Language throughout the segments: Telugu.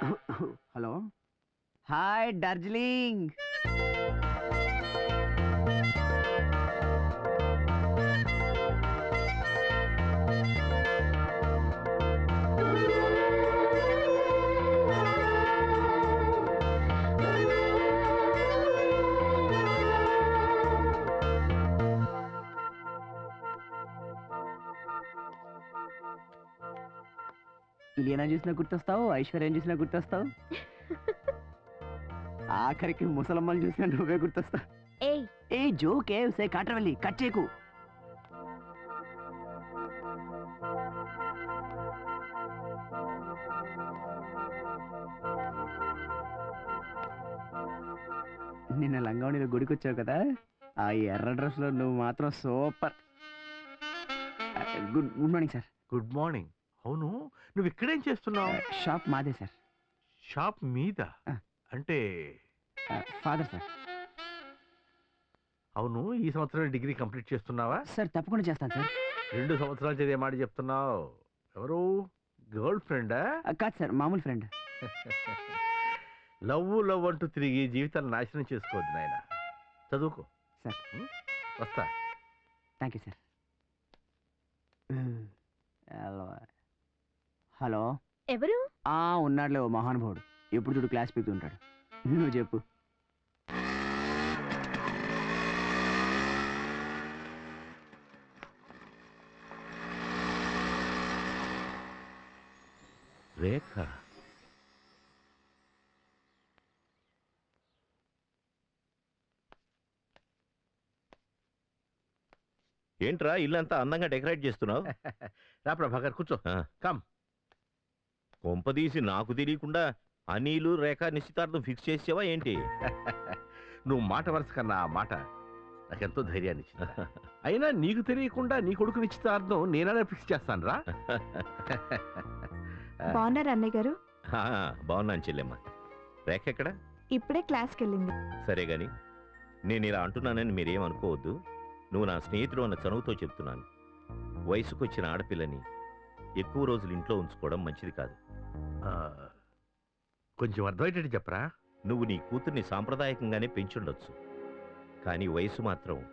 హలో హాయ్ డార్జిలింగ్ ఇలియనా చూసినా గుర్తొస్తావు? ఐశ్వర్యం చూసినా గుర్తొస్తావు? ఆఖరికి ముసలమ్మలు చూసినా నువ్వే గుర్తొస్తావు ఏయ్. ఏ జోకే సే కాట్రవల్లి కట్ చేయకు. నిన్న లంగావణిలో గుడికి వచ్చావు కదా? ఆ ఎర్ర డ్రెస్లో నువ్వు మాత్రం super. Good good morning sir. Good morning. అవును. నువ్వు ఇక్కడేం చేస్తున్నావు? షాప్ మాదే సార్. షాప్ మీద? ఆ. అంటే ఫాదర్ సార్. అవును ఈ సంవత్సరం డిగ్రీ కంప్లీట్ చేస్తున్నావా? సార్ తప్పకుండా చేస్తాను సార్. రెండు సంవత్సరాలు చదివే మాట చెప్తున్నావు. ఎవరు? గర్ల్ ఫ్రెండా? ఆ, కాదు సార్ మామూలు ఫ్రెండ్. లవ్ లవ్ అంటూ తిరిగి జీవితాన్ని నాశనం చేసుకోవద్దు నాయన. చదువుకో. సార్. ఉం? వస్తా. Thank you sir hello hello? ఎవరు? ఆ ఉన్నాడులే ఓ మహానుభావుడు. ఎప్పుడు చూడు క్లాస్ పీకుతుంటాడు నువ్వు చెప్పు. రేఖ. ఏంట్రా ఇల్లంతా అందంగా డెకరేట్ చేస్తున్నావు? రా ప్రభాకర్ కూర్చో. కమ్. కొంపదీసి నాకు తెలియకుండా అనిలు రేఖ నిశ్చితార్థం ఫిక్స్ చేసావా ఏంటి? నువ్వు మాట వరుస కన్నా ఆ మాట నాకెంతో ధైర్యాన్ని ఇచ్చింది. అయినా నీకు తెలియకుండా నీ కొడుకు నిశ్చితార్థం నేననే ఫిక్స్ చేస్తాను రా. బాగున్నారు అన్నయ్య గారు? ఆ, బాగున్నాను చెల్లెమ్మ. రేఖ ఎక్కడ? ఇప్పుడే క్లాస్కి వెళ్ళింది. సరే గాని నేను ఇలా అంటున్నానని మీరేం అనుకోవద్దు నువ్వు నా స్నేహితుడు అన్న చనువుతో చెప్తున్నాను. వయసుకొచ్చిన ఆడపిల్లని ఎక్కువ రోజులు ఇంట్లో ఉంచుకోవడం మంచిది కాదు. ఆ, కొంచెం అర్థమయ్యేటట్టు చెప్పరా? నువ్వు నీ కూతుర్ని సాంప్రదాయకంగానే పెంచుండొచ్చు. కానీ వయసు మాత్రం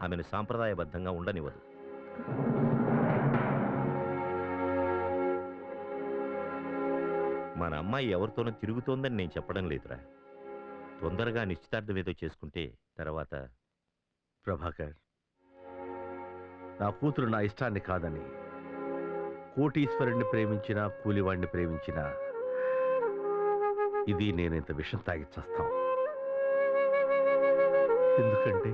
ఆమెను సాంప్రదాయబద్ధంగా ఉండనివ్వదు. మన అమ్మాయి ఎవరితోనో తిరుగుతోందని నేను చెప్పడం లేదురా. తొందరగా నిశ్చితార్థం ఏదో చేసుకుంటే తర్వాత ప్రభాకర్ నా కూతురు నా ఇష్టాన్ని కాదని కోటీశ్వరుణ్ణి ప్రేమించినా కూలివాణ్ణి ప్రేమించినా ఇది నేనింత విషం తాగి చస్తాం. ఎందుకంటే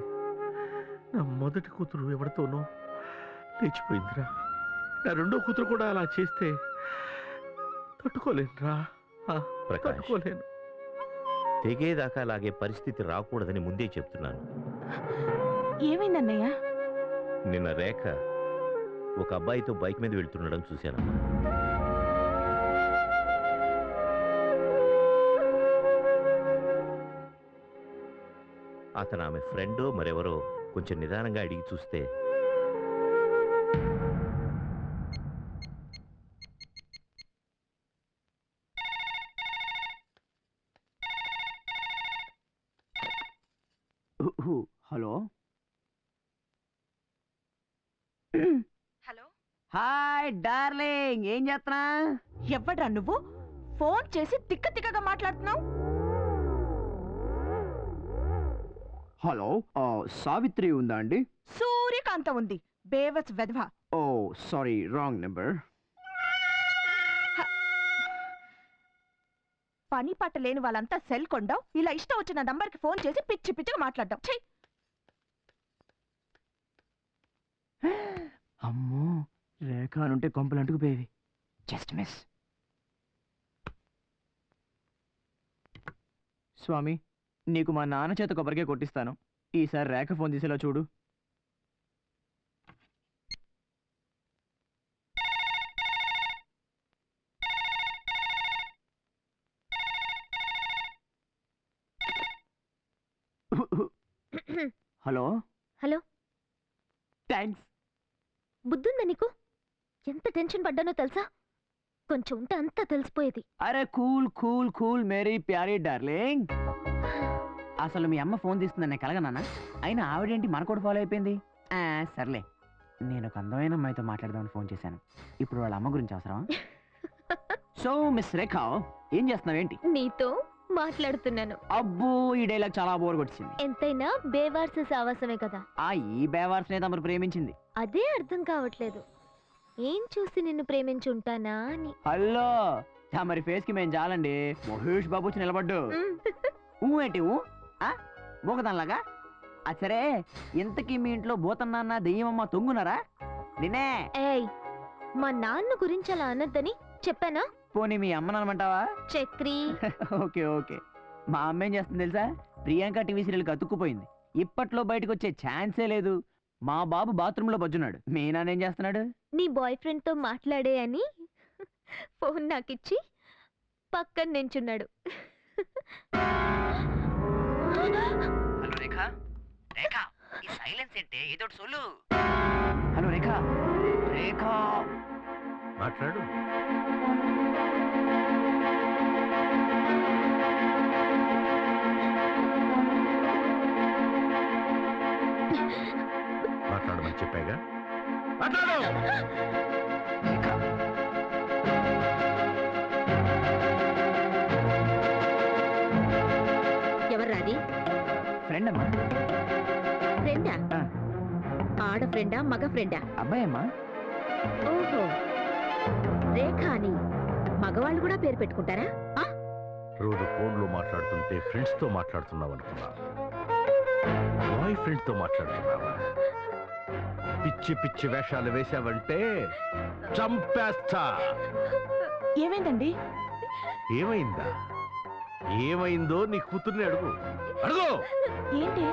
నా మొదటి కూతురు ఎవరితోనో లేచిపోయిందిరా. నా రెండో కూతురు కూడా అలా చేస్తే తట్టుకోలేనురా. తట్టుకోలేను. తెగేదాకా లాగే పరిస్థితి రాకూడదని ముందే చెప్తున్నాను. ఏమైంది అన్నయ్య నిన్న రేఖ ఒక అబ్బాయితో బైక్ మీద వెళ్తుండడం చూశానమ్మా అతను ఆమె ఫ్రెండో మరెవరో కొంచెం నిదానంగా అడిగి చూస్తే హలో హలో హాయ్ డార్లింగ్. ఏం చేస్తున్నా? ఎవడ్రా నువ్వు? ఫోన్ చేసి తిక్క తిక్కగా మాట్లాడుతున్నావు? హలో ఆ, సావిత్రి ఉందా అండి? సూర్యకాంత ఉంది. బేవస్ వెధవ. Oh sorry wrong number. పని పట్ట లేని వాళ్ళంతా సెల్ కొండావు. ఇలా ఇష్టం వచ్చిన నంబర్కి ఫోన్ చేసి పిచ్చి పిచ్చిగా మాట్లాడడం. ఛీ! అమ్మో రేఖ అనుంటే కొంపలు అంటుకుపోయేవి. జస్ట్ మిస్ స్వామి నీకు మా నాన్న చేత కొబ్బరికాయ కొట్టిస్తాను. ఈసారి రేఖ ఫోన్ తీసేలా చూడు. హలో? హలో? థ్యాంక్స్ బుద్ధుందా నీకు? ఎంత టెన్షన్ పడ్డానో తెలుసా? కొంచెం ఉంటే అంతా తెలిసిపోయేది. అరే కూల్ కూల్ కూల్ మేరీ ప్యారీ డార్లింగ్. అసలు మీ అమ్మ ఫోన్ తీస్తుందని నేను కలగనానా అయినా ఆవిడేంటి మన కూడా ఫాలో అయిపోయింది? ఆ, సర్లే. నేను ఒక అందమైన అమ్మాయితో మాట్లాడదామని ఫోన్ చేశాను. ఇప్పుడు వాళ్ళ అమ్మ గురించి అవసరమా? సో మిస్ రేఖ ఏం చేస్తున్నావేంటి నీతో మాట్లాడుతున్నాను. అబ్బో ఈ డైలాగ్ చాలా బోర్ కొట్టింది. ఎంతైనా బేవార్స సావాసమే కదా. ఆ ఈ బేవార్స్నే తమరు ప్రేమించింది. అదే అర్థం కావట్లేదు. ఏం చూసి నిన్ను ప్రేమించుంటానా అని. హలో తమరి ఫేస్కి మేము చాలండి మహేష్ బాబు వచ్చి నిలబడ్డు. మ్, ఊ ఏంటి ఊ? ఆ? మూగదానిలాగా అది సరే. ఇంతకీ మీ ఇంట్లో భూతన్నాన్న దెయ్యమమ్మ తొంగున్నారా? నిన్నే. ఏయ్ మా నాన్న గురించి అలా అనొద్దని చెప్పానా? పోనీ మీ అమ్మని అనమంటావా చక్రి. Okay okay. మా అమ్మ ఏం చేస్తుంది తెలుసా? ప్రియాంక టీవీ సీరియల్కి అతుక్కుపోయింది ఇప్పట్లో బయటకు వచ్చే ఛాన్సే లేదు. మా బాబు బాత్రూంలో బజ్జున్నాడు. మీ నాన్న ఏం చేస్తున్నాడు? నీ బాయ్ ఫ్రెండ్తో మాట్లాడే అని ఫోన్ నాకిచ్చి పక్కన నించున్నాడు. హలో రేఖ. రేఖ ఈ సైలెన్స్ ఏంటే? ఏదో సొల్లు హలో రేఖ. రేఖ. మాట్లాడు. మాట్లాడు. రేఖ ఎవర్రాది ఫ్రెండ్ అమ్మా. ఫ్రెండా ఆ. ఆడ ఫ్రెండా మగ ఫ్రెండా అబ్బాయి అమ్మా. ఓహో. రేఖ అని మగవాళ్ళు కూడా పేరు పెట్టుకుంటారా? ఆ? రోజు ఫోన్లో మాట్లాడుతుంటే ఫ్రెండ్స్తో మాట్లాడుతున్నావు అనుకున్నా బాయ్ ఫ్రెండ్తో మాట్లాడుతున్నావా? పిచ్చి పిచ్చి వేషాలు వేశావంటే చంపేస్తా. ఏమైందండి? ఏమైందా? ఏమైందో నీ కూతుర్ని అడుగు. అడుగు! ఏంటి?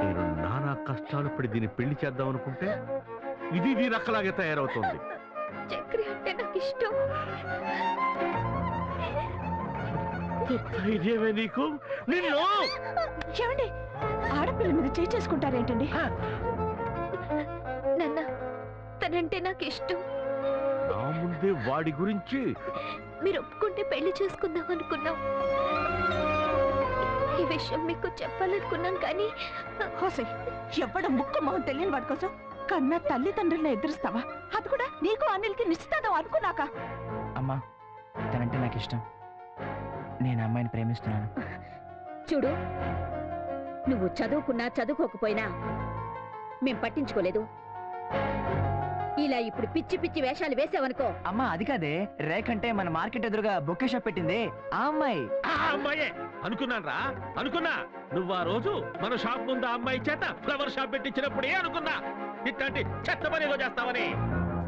నేను నానా కష్టాలు పడి దీన్ని పెళ్ళి చేద్దాం అనుకుంటే ఇది దీని అక్కలాగే తయారవుతుంది. చక్రి అంటే నాకు ఇష్టం. ధైర్యమే నీకు? నిన్ను? ఏమండి ఆడపిల్ల మీద చేయి చేసుకుంటారేంటండి నాన్న తనంటే నాకు ఇష్టం. నా ముందే వాడి గురించి మీరు ఒప్పుకుంటే పెళ్ళి చేసుకుందాం అనుకున్నాం. ఈ విషయం మీకు చెప్పాలనుకున్నాం కానీ హోసే ఎవడ ముక్క మొహం తెలియని వాడి కోసం కన్నా తల్లిదండ్రులను ఎదురుస్తావా? అది కూడా నీకు అనిల్కి నిశ్చితాదం అనుకున్నాక. అమ్మా తనంటే నాకు ఇష్టం. నేను అమ్మాయిని ప్రేమిస్తున్నాను. చూడు నువ్వు చదువుకున్నా చదువుకోకపోయినా మేం పట్టించుకోలేదు. ఇలా ఇప్పుడు పిచ్చి పిచ్చి వేషాలు వేసావనుకో. అమ్మా అది కాదే. రేఖ అంటే మన మార్కెట్ ఎదురుగా బొక్కే షాప్ పెట్టింది ఆ అమ్మాయి. ఆ అమ్మాయే. అనుకున్నాను రా. అనుకున్నా. నువ్వు ఆ రోజు మన షాప్ ముందు ఆ అమ్మాయి చేత ఫ్లవర్ షాప్ పెట్టించినప్పుడే అనుకున్నా. ఇట్లాంటి చెత్త పని ఏదో చేస్తావని.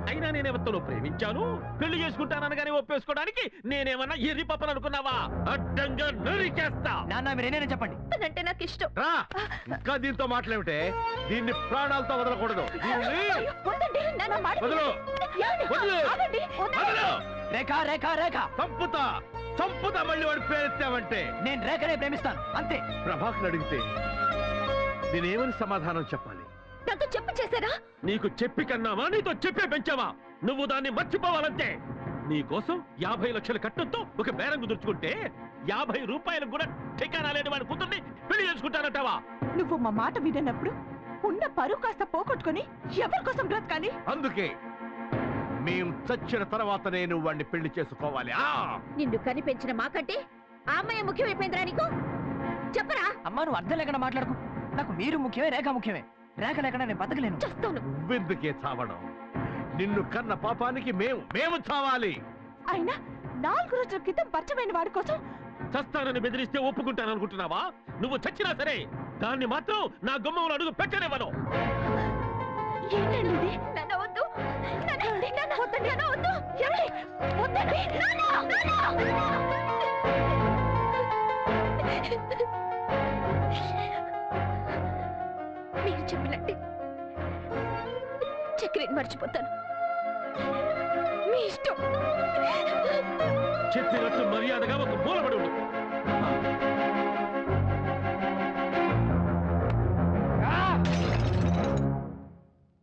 అయినా నేను ఎవరితో ప్రేమించాను? పెళ్ళి చేసుకుంటానని ఒప్పేసుకోవడానికి నేనేమన్నా ఎర్రి పప్పని అనుకున్నావా? అడ్డంగా నరికేస్తా. నాన్న మీరేనే చెప్పండి. తనంటే నాకు ఇష్టం. రా. ఇంకా దీంతో మాట్లాడితే దీన్ని ప్రాణాలతో వదలకూడదు. వదలు. రేఖ రేఖ రేఖ. చంపుతా. చంపుతా మళ్ళీ వాడి పేరెత్తావంటే నేను రేఖనే ప్రేమిస్తాను. అంతే. ప్రభాకర్ అడిగితే నేనేమని సమాధానం చెప్పాలి? నాతో చెప్పు చేశారా? నీకు చెప్పి కన్నావా? నీతో చెప్పే పెంచావా? నువ్వు దాన్ని మర్చిపోవాలంతే. నీ కోసం యాభై లక్షల కట్టంతో ఒక బేరం కుదుర్చుకుంటే యాభై రూపాయలకు కూడా ఠికానా లేని వాడి కూతుర్ని పెళ్ళి చేసుకుంటానంటావా? నువ్వు మా మాట వినప్పుడు ఉన్న పరువు కాస్త పోగొట్టుకొని ఎవరి కోసం బ్రతకాలి? అందుకే మేం చచ్చిన తర్వాత నేను వాడిని పెళ్ళి చేసుకోవాలి. ఆ! నిన్ను కనిపెంచిన మాకంటే ఆ అమ్మాయి ముఖ్యమైపోయిందిరా నీకు? చెప్పరా? అమ్మా నువ్వు అర్థం లేకుండా మాట్లాడుకో. నాకు మీరు ముఖ్యమే రేఖ ముఖ్యమే. రేఖ లేకుండా నేను బతకలేను. చేస్తాను. నువ్వెందుకే చావడం? నిన్ను కన్న పాపానికి మేము మేము చావాలి. అయినా నాలుగు రోజుల క్రితం పరిచయమైన వాడి కోసం చస్తానని బెదిరిస్తే ఒప్పుకుంటాననుకుంటున్నావా నువ్వు చచ్చినా సరే దాన్ని మాత్రం నా గుమ్మంలో అడుగు పెట్టనివ్వను. ఏంటండి ఇది? నాన్న వద్దు. నాన్న నాన్న వద్దండి. నాన్న వద్దు. మీరు చెప్పినట్టే. చక్రిని మర్చిపోతాను. మీ ఇష్టం. చెప్పినట్టు మర్యాదగా ఒక మూలపడి ఉండు.